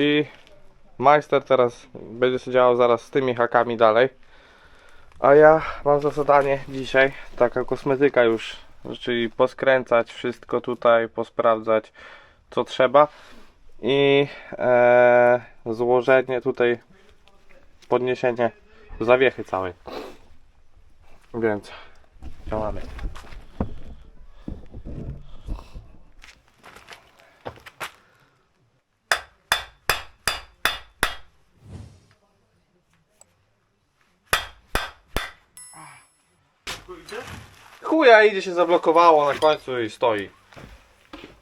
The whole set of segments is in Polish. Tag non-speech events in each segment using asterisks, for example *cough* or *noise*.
I majster teraz będzie się działał zaraz z tymi hakami dalej. A ja mam za zadanie dzisiaj, taka kosmetyka już, czyli poskręcać wszystko tutaj, posprawdzać co trzeba i e, złożenie tutaj, podniesienie zawiechy całej. Więc działamy. Chuja idzie się zablokowało na końcu i stoi.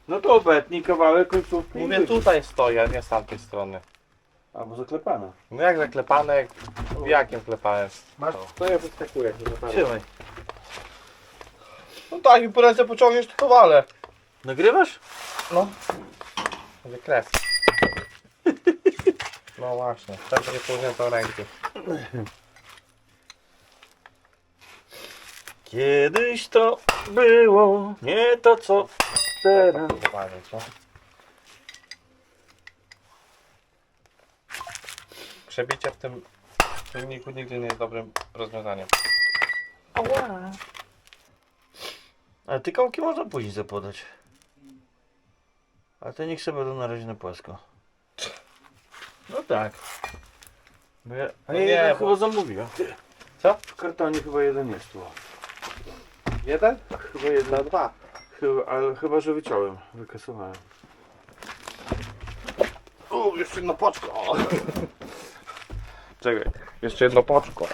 No to obetnij kawałek końcówki. i Mówię tutaj stoi, a nie z tamtej strony. Albo zaklepane. No jak zaklepane, jak jakim klepałem? Masz, to ja wyskakuję. jak nie. Trzymaj. No tak, i po ręce pociągniesz, to to wale. Nagrywasz? No. Będzie krew. No właśnie, tak będzie położone ręki. Kiedyś to było nie to co teraz. Dokładnie, co? Przebicie w tym silniku nigdy nie jest dobrym rozwiązaniem. Ała. Ale te kołki można później zapodać. A te niech sobie będą na razie na płasko. No tak. Bo ja, a No ja nie, bo- chyba zamówiłem. Co? W kartonie chyba jeden jest tu. Jeden? Chyba jeden. Na dwa. Chyba, ale chyba, że wyciąłem. Wykasowałem. U, jeszcze jedno poczko. *laughs* Czekaj, jeszcze jedno poczko.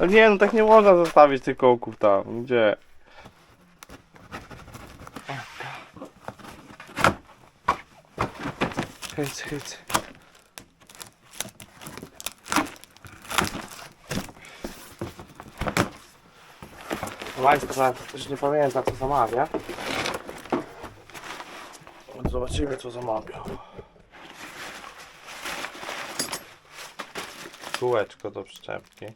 No *laughs* nie, no tak nie można zostawić tych kołków tam. Gdzie? Hyc, hyc. Majster też nie pamięta co zamawia. Zobaczymy co zamawiał. Kółeczko do przyczepki.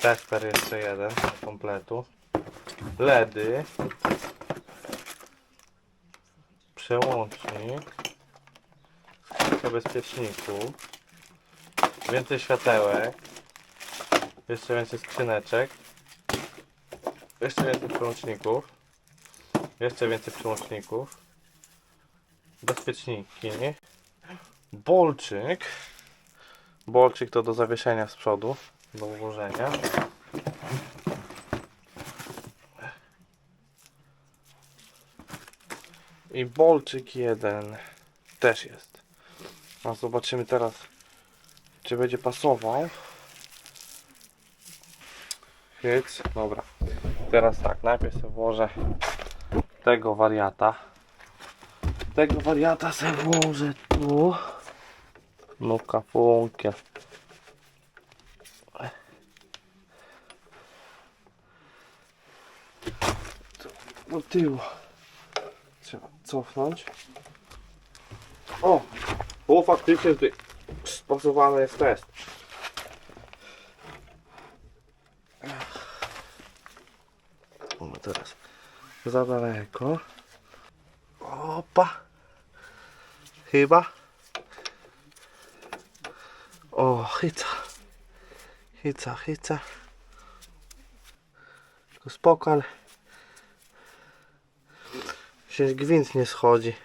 Tester jeszcze jeden kompletu. LEDy. Przełącznik. Kilka bezpieczników. Więcej światełek. Jeszcze więcej skrzyneczek. Jeszcze więcej przełączników. Jeszcze więcej przełączników. Bezpieczniki. Bolczyk. Bolczyk to do zawieszenia z przodu, do ułożenia. I bolczyk jeden też jest. A zobaczymy teraz, czy będzie pasował. Hyc, dobra. Teraz tak, najpierw sobie włożę tego wariata. Tego wariata sobie włożę tu. No kafunkie. Do tyłu. Trzeba cofnąć. O! O, faktycznie tutaj spasowany jest test. No teraz za daleko. Opa. Chyba. O, chyca. Chyca, chyca. Tylko spoko, ale się gwint nie schodzi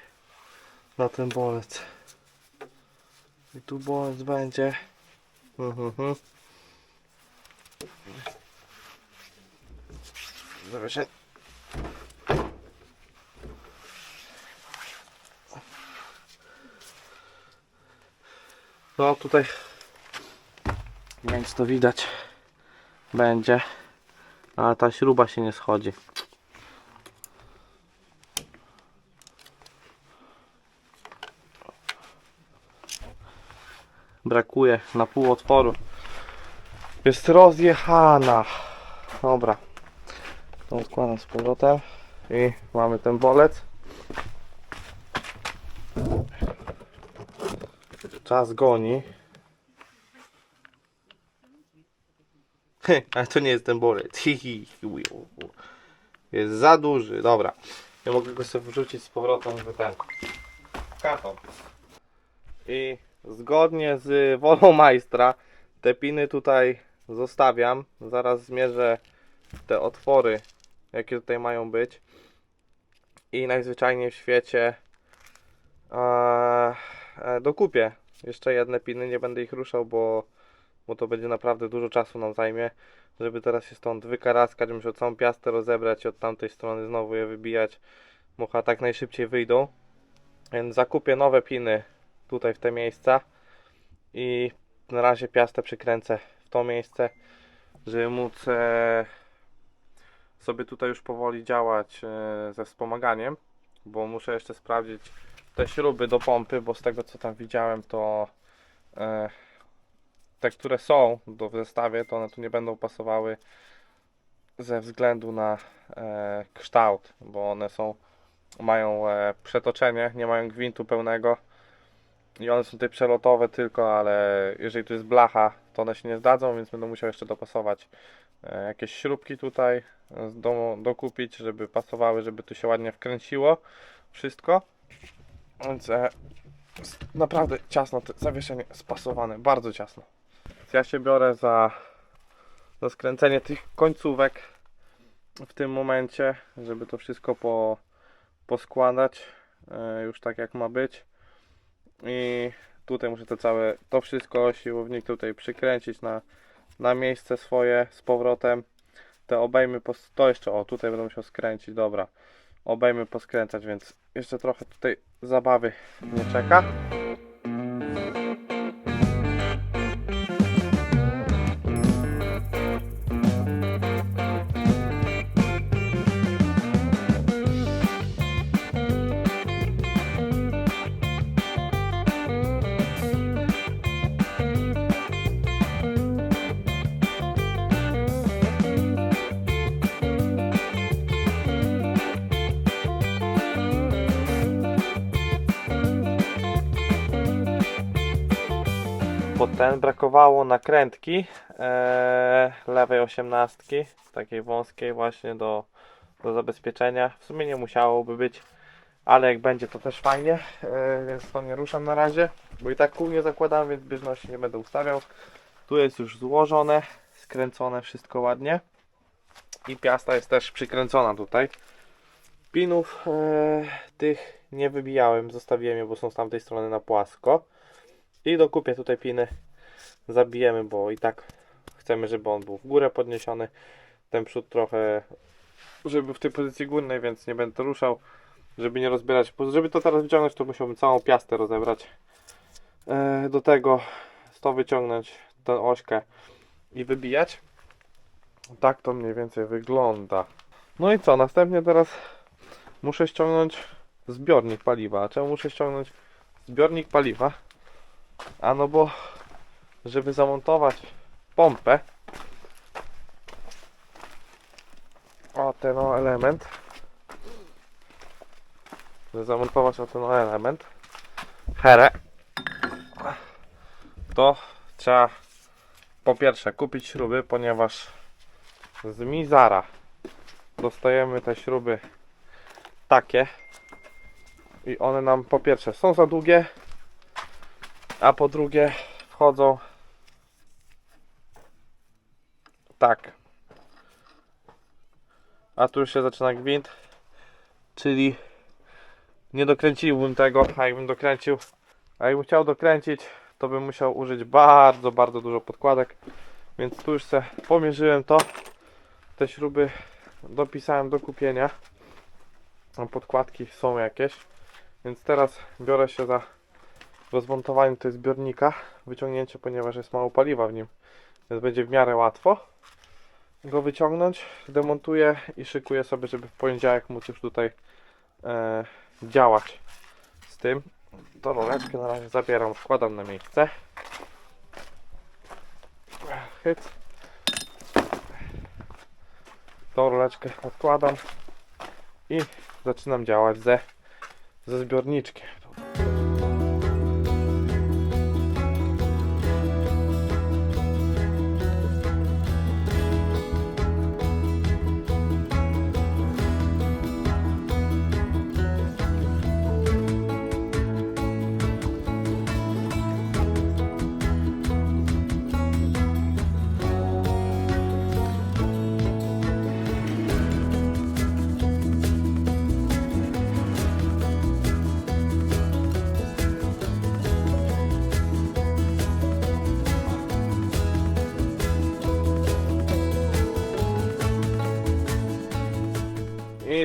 na ten bolec. I tu bolec będzie. Mhm, mhm. Zawieszenie. No tutaj czy to widać. Będzie. A ta śruba się nie schodzi. Brakuje na pół otworu jest rozjechana. Dobra to odkładam z powrotem i mamy ten bolec czas goni Ale to nie jest ten bolec. Jest za duży. Dobra. Ja mogę go sobie wrzucić z powrotem w ten. karton. I zgodnie z wolą majstra te piny tutaj zostawiam. Zaraz zmierzę te otwory, jakie tutaj mają być. I najzwyczajniej w świecie e, e, dokupię jeszcze jedne piny. Nie będę ich ruszał, bo, bo to będzie naprawdę dużo czasu nam zajmie. Żeby teraz się stąd wykaraskać, muszę całą piastę rozebrać i od tamtej strony znowu je wybijać. Mucha tak najszybciej wyjdą. Więc zakupię nowe piny tutaj w te miejsca i na razie piastę przykręcę w to miejsce, żeby móc e, sobie tutaj już powoli działać e, ze wspomaganiem, bo muszę jeszcze sprawdzić te śruby do pompy, bo z tego co tam widziałem to e, te, które są do zestawie, to one tu nie będą pasowały ze względu na e, kształt, bo one są mają przetoczenie, nie mają gwintu pełnego i one są tutaj przelotowe tylko, ale jeżeli tu jest blacha, to one się nie zdadzą, więc będę musiał jeszcze dopasować jakieś śrubki tutaj do, dokupić, żeby pasowały, żeby tu się ładnie wkręciło wszystko. Więc e, naprawdę ciasno to zawieszenie spasowane, bardzo ciasno. Więc ja się biorę za, za skręcenie tych końcówek w tym momencie, żeby to wszystko po, poskładać e, już tak jak ma być. I tutaj muszę to całe, to wszystko, siłownik tutaj przykręcić na, na miejsce swoje z powrotem. Te obejmy, pos- to jeszcze, o tutaj będę musiał skręcić, dobra. Obejmy poskręcać, więc jeszcze trochę tutaj zabawy nie czeka. Pod ten brakowało nakrętki e, lewej osiemnastki, takiej wąskiej właśnie do, do zabezpieczenia. W sumie nie musiałoby być, ale jak będzie to też fajnie, e, więc to nie ruszam na razie, bo i tak kół nie zakładam, więc bieżności nie będę ustawiał. Tu jest już złożone, skręcone wszystko ładnie i piasta jest też przykręcona tutaj. Pinów e, tych nie wybijałem, zostawiłem je, bo są z tamtej strony na płasko. I dokupię tutaj piny, zabijemy, bo i tak chcemy, żeby on był w górę podniesiony. Ten przód trochę, żeby w tej pozycji górnej, więc nie będę ruszał, żeby nie rozbierać. Bo żeby to teraz wyciągnąć, to musiałbym całą piastę rozebrać. E, do tego to wyciągnąć tę ośkę i wybijać. Tak to mniej więcej wygląda. No i co, następnie teraz muszę ściągnąć zbiornik paliwa. A czemu muszę ściągnąć zbiornik paliwa? A no bo, żeby zamontować pompę, o ten o element, żeby zamontować o ten o element, herę, to trzeba po pierwsze kupić śruby, ponieważ z Mizara dostajemy te śruby takie i one nam po pierwsze są za długie, a po drugie wchodzą. Tak. A tu już się zaczyna gwint, czyli nie dokręciłbym tego, a jakbym dokręcił, a jakbym chciał dokręcić, to bym musiał użyć bardzo, bardzo dużo podkładek, więc tu już se pomierzyłem to, te śruby dopisałem do kupienia, podkładki są jakieś, więc teraz biorę się za rozmontowanie tego zbiornika, wyciągnięcie, ponieważ jest mało paliwa w nim, więc będzie w miarę łatwo go wyciągnąć. Demontuję i szykuję sobie, żeby w poniedziałek móc już tutaj e, działać z tym. To roleczkę na razie zabieram, wkładam na miejsce. Hyc. Tą roleczkę odkładam i zaczynam działać ze, ze zbiorniczkiem.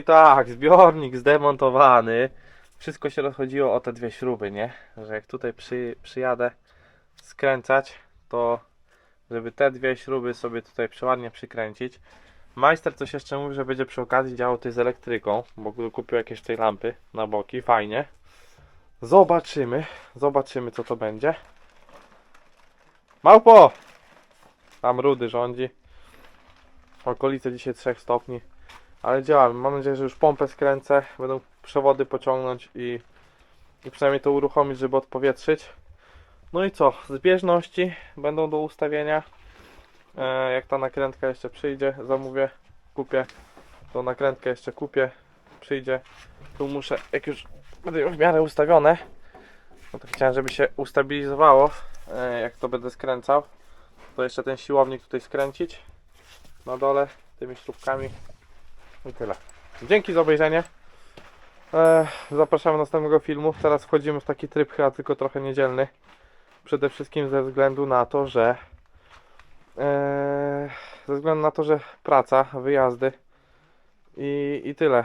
I tak, zbiornik zdemontowany. Wszystko się rozchodziło o te dwie śruby, nie? Że jak tutaj przy, przyjadę skręcać, to żeby te dwie śruby sobie tutaj przeładnie przykręcić. Majster coś jeszcze mówi, że będzie przy okazji działał tutaj z elektryką, bo kupił jakieś tej lampy na boki, fajnie. Zobaczymy, zobaczymy co to będzie. Małpo! Tam rudy rządzi. Okolice dzisiaj 3 stopni. Ale działamy. Mam nadzieję, że już pompę skręcę. Będą przewody pociągnąć i, i przynajmniej to uruchomić, żeby odpowietrzyć. No i co? Zbieżności będą do ustawienia. E, jak ta nakrętka jeszcze przyjdzie, zamówię, kupię. Tą nakrętkę jeszcze kupię, przyjdzie. Tu muszę, jak już będę w miarę ustawione, no to chciałem, żeby się ustabilizowało, e, jak to będę skręcał. To jeszcze ten siłownik tutaj skręcić na dole tymi śrubkami i tyle. Dzięki za obejrzenie. Zapraszamy do następnego filmu. Teraz wchodzimy w taki tryb chyba tylko trochę niedzielny. Przede wszystkim ze względu na to, że ze względu na to, że praca, wyjazdy i, i tyle.